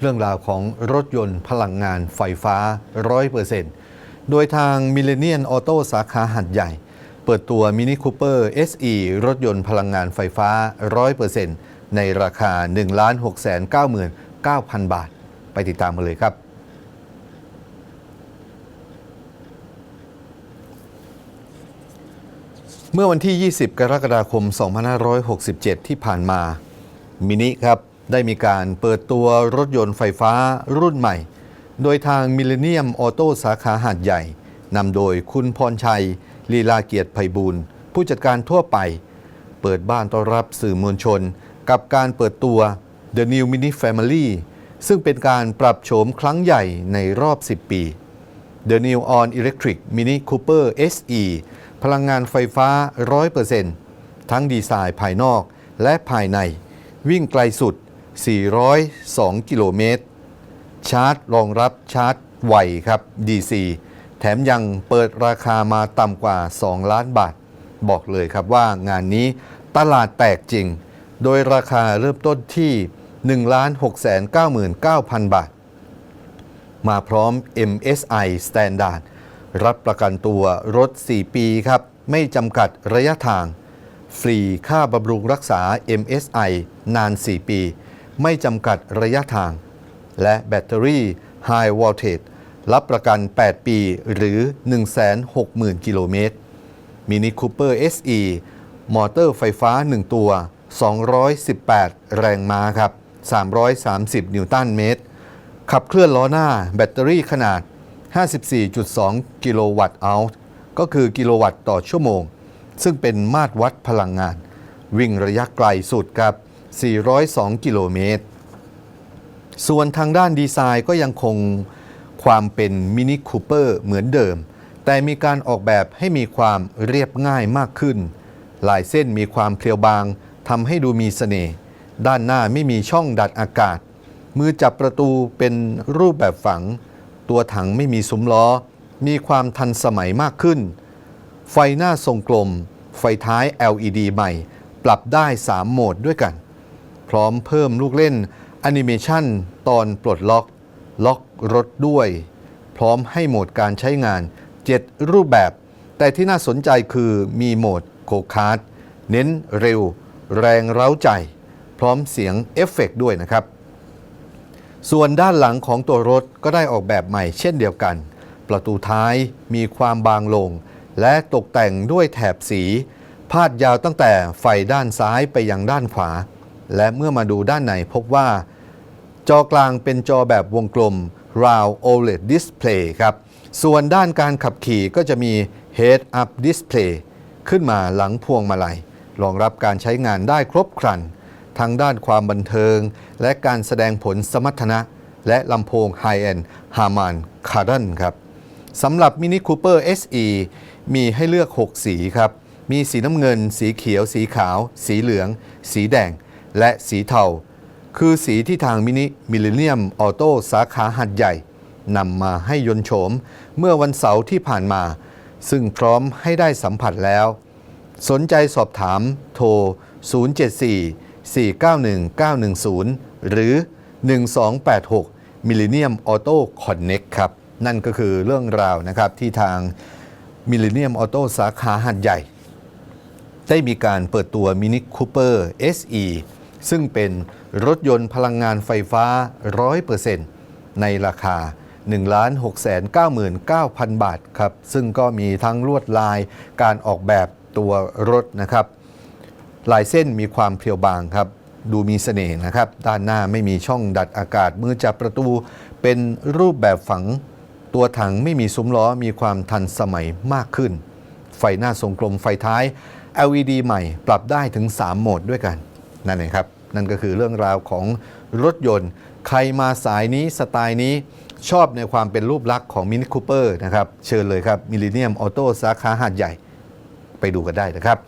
เรื่องราวของรถยนต์พลังงานไฟฟ้า 100%โดยทางมิเลเนียนออโต้สาขาหัดใหญ่ เปิดตัวมินิคูเปอร์ SE รถยนต์พลังงานไฟฟ้า 100%ในราคา 1,699,000 บาท ไปติดตามกันเลยครับเมื่อวันที่ 20 กรกฎาคม 2567 ที่ผ่านมา มินิครับ ได้มีการเปิดตัวรถยนต์ไฟฟ้ารุ่นใหม่ โดยทางมิเลเนียมออโต้สาขาหาดใหญ่ นำโดยคุณพรชัย ลีลาเกียรติไพบูลผู้จัดการทั่วไป เปิดบ้านต้อนรับสื่อมวลชน กับการเปิดตัว The New Mini Family ซึ่งเป็นการปรับโฉมครั้งใหญ่ในรอบ 10 ปี The New On Electric Mini Cooper SE พลังงานไฟฟ้า 100%ทั้งดีไซน์ภายนอกและภายใน วิ่งไกลสุด 402 กิโลเมตร ชาร์จรองรับชาร์จไวครับ DC แถมยังเปิดราคามาต่ำกว่า 2 ล้านบาท บอกเลยครับว่างานนี้ตลาดแตกจริง โดยราคาเริ่มต้นที่ 1,699,000 บาท มาพร้อม MSI Standard รับประกันตัวรถ 4 ปีครับ ไม่จำกัดระยะทาง ฟรีค่าบำรุงรักษา MSI นาน 4 ปี ไม่จำกัดระยะทาง และแบตเตอรี่ High Voltage รับประกัน 8 ปีหรือ 160,000 กิโลเมตร Mini Cooper SE มอเตอร์ไฟฟ้า 1 ตัว 218 แรงม้าครับ 330 นิวตันเมตร ขับเคลื่อนล้อหน้าแบตเตอรี่ขนาด 54.2 กิโลวัตต์เอาท์ก็คือกิโลวัตต์ต่อชั่วโมง ซึ่งเป็นมาตรวัดพลังงาน วิ่งระยะไกลสุดครับ 402 กิโลเมตร ส่วนทางด้านดีไซน์ก็ยังคงความเป็นมินิคูเปอร์เหมือนเดิม แต่มีการออกแบบให้มีความเรียบง่ายมากขึ้น ลายเส้นมีความเพรียวบางทำให้ดูมีเสน่ห์ด้านหน้าไม่มีช่องดัดอากาศ มือจับประตูเป็นรูปแบบฝัง ตัวถังไม่มีซุ้มล้อ มีความทันสมัยมากขึ้น ไฟหน้าทรงกลม ไฟท้าย LED ใหม่ ปรับได้ 3 โหมดด้วยกัน ร้อมเพิ่มลูกเล่นแอนิเมชันตอนปลดล็อก ล็อกรถด้วย พร้อมให้โหมดการใช้งาน 7 รูปแบบ แต่ที่น่าสนใจคือมีโหมดโกคาร์ดเน้นเร็ว แรงเร้าใจ พร้อมเสียงเอฟเฟกต์ด้วยนะครับ ส่วนด้านหลังของตัวรถก็ได้ออกแบบใหม่เช่นเดียวกัน ประตูท้ายมีความบางลง และตกแต่งด้วยแถบสี พาดยาวตั้งแต่ไฟด้านซ้ายไปยังด้านขวา และเมื่อมาดูด้านในพบว่า จอกลางเป็นจอแบบวงกลม Round OLED Display ครับ ส่วนด้านการขับขี่ก็จะมี Head Up Display ขึ้นมาหลังพวงมาลัย รองรับการใช้งานได้ครบครัน ทั้งด้านความบันเทิง และการแสดงผลสมรรถนะ และลำโพง High-end Harman Kardon ครับสำหรับ Mini Cooper SE มีให้เลือก 6 สีครับ มีสีน้ำเงิน สีเขียว สีขาว สีเหลือง สีแดง และสีเทา คือสีที่ทางมินิมิลเลเนียมออโต้สาขาหัดใหญ่นำมาให้ยนโฉมเมื่อวันเสาร์ที่ผ่านมา ซึ่งพร้อมให้ได้สัมผัสแล้ว สนใจสอบถามโทร 074 491 910 หรือ 1286 Millennium Auto Connect ครับ นั่นก็คือเรื่องราวนะครับที่ทาง Millennium Auto สาขาหัดใหญ่ ได้มีการเปิดตัว Mini Cooper SE ซึ่งเป็นรถยนต์พลังงานไฟฟ้า 100%ในราคา 1,699,000 บาทครับ ซึ่งก็มีทั้งลวดลายการออกแบบตัวรถนะครับ ลายเส้นมีความเพรียวบางครับ ดูมีเสน่ห์นะครับ ด้านหน้าไม่มีช่องดัดอากาศมือจับประตู เป็นรูปแบบฝังตัวถังไม่มีซุ้มล้อมีความทันสมัยมากขึ้น ไฟหน้าทรงกลมไฟท้าย LED ใหม่ปรับได้ถึง 3 โหมดด้วยกัน นั่นเองครับ นั่นก็คือเรื่องราวของรถยนต์ ใครมาสายนี้สไตล์นี้ชอบในความเป็นรูปลักษณ์ของมินิคูเปอร์นะครับ เชิญเลยครับมิลเลเนียมออโต้สาขาหาดใหญ่ ไปดูกันได้นะครับ